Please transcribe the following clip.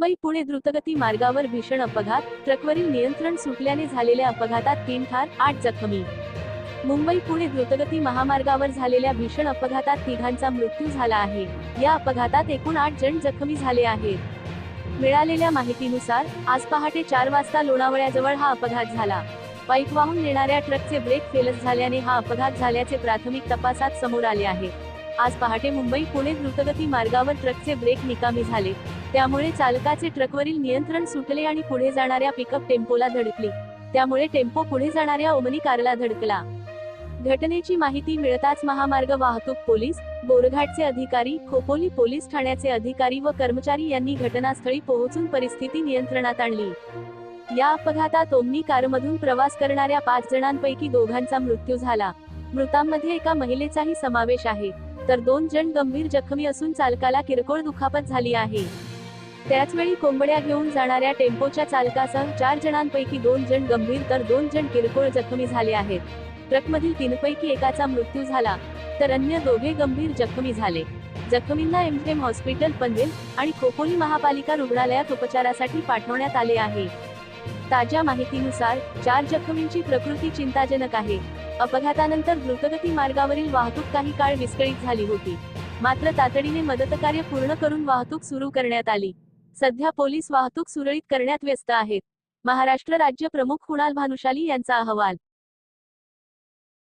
मुंबई पुणे द्रुतगती मार्गावर भीषण अपघात ट्रकवरील नियंत्रण सुटल्याने झालेल्या अपघातात तीन ठार आठ जखमी. मुंबई पुणे द्रुतगती महामार्गावर झालेल्या भीषण अपघातात तिघांचा मृत्यू झाला आहे. या अपघातात एकूण आठ जण जखमी झाले आहेत. मिळालेल्या माहितीनुसार आज पहाटे चार वाजता लोणावळ्याजवळ हा अपघात झाला. बाईक वाहून नेणाऱ्या ट्रकचे ब्रेक फेलस झाल्याने हा अपघात झाल्याचे प्राथमिक तपासात समोर आले आहे. आज पहाटे मुंबई पुणे द्रुतगती मार्गावर ट्रकचे ब्रेक निकामी झाले. त्यामुळे चालकाचे ट्रकवरील नियंत्रण सुटले आणि पुढे जाणाऱ्या पिकअप टेम्पोला धडकली. त्यामुळे टेम्पो पुढे जाणाऱ्या ओमनी कारला धडकला. घटनेची माहिती मिळताच महामार्ग वाहतूक पोलीस बोरघाटचे अधिकारी खोपोली पोलीस ठाण्याचे अधिकारी व कर्मचारी यांनी घटनास्थळी पोहोचून परिस्थिती नियंत्रणात आणली. या अपघातात ओमनी कारमधून प्रवास करणाऱ्या पाच जणांपैकी दोघांचा मृत्यू झाला. मृतांमध्ये एका महिलेचाही समावेश आहे. तर दोन जण गंभीर जखमी असून चालकाला किरकोळ दुखापत झाली आहे. त्याचवेळी कोंबड्या घेऊन जाणाऱ्या टेम्पोच्या चालकासह चार जणांपैकी दोन जण गंभीर तर दोन जण किरकोळ जखमी झाले आहेत. ट्रकमधील तीनपैकी एकाचा मृत्यू झाला तर अन्य दोघे गंभीर जखमी झाले. जखमींना एमकेम हॉस्पिटल पनवेल आणि खोपोली महापालिका रुग्णालयात उपचारासाठी पाठवण्यात आले आहे. ताज्या माहितीनुसार चार जखमींची प्रकृती चिंताजनक आहे. अपघातानंतर द्रुतगती मार्गावरील वाहतूक काही काळ विस्कळीत झाली होती. मात्र तातडीने मदतकार्य पूर्ण करून वाहतूक सुरू करण्यात आली. सध्या पोलीस वाहतूक सुरळीत करण्यात व्यस्त आहेत. महाराष्ट्र राज्य प्रमुख कुणाल भानुशाली यांचा अहवाल